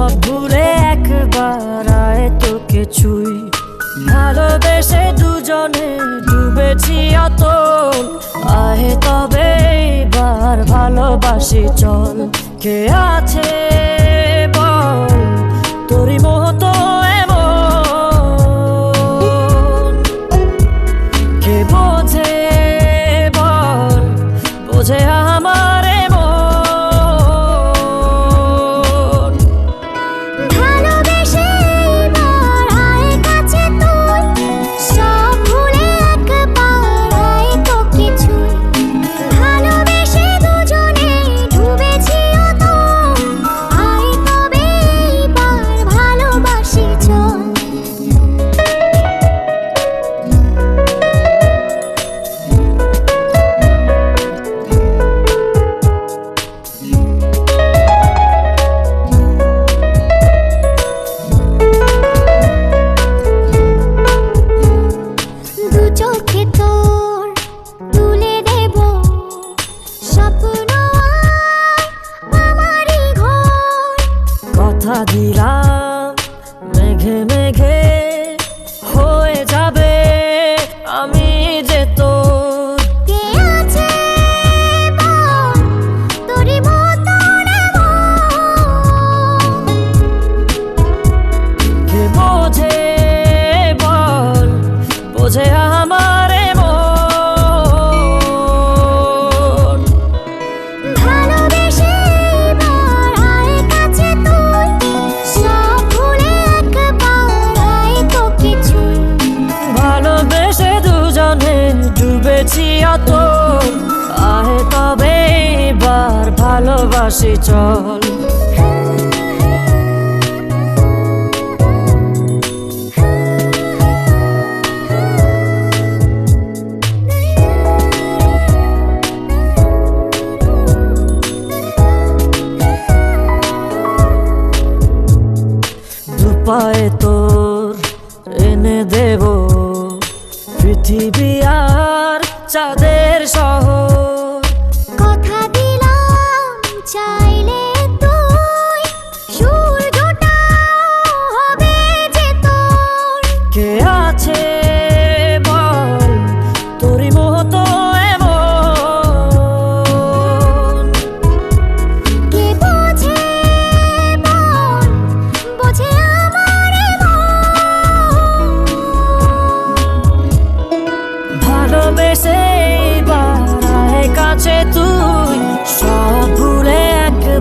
সব ভুলে একবার আয় তোকে ছুই। ভালোবেসে দুজনে ডুবেছি অত আহে তবে এবার ভালোবাসি, চল। কে আছে বল? তোরই মোহ তো কে বোঝে বল? বোঝে যত আহে তবে এবার ভালোবাসি চল। পায়ে তোর এনে দেব পৃথিবী।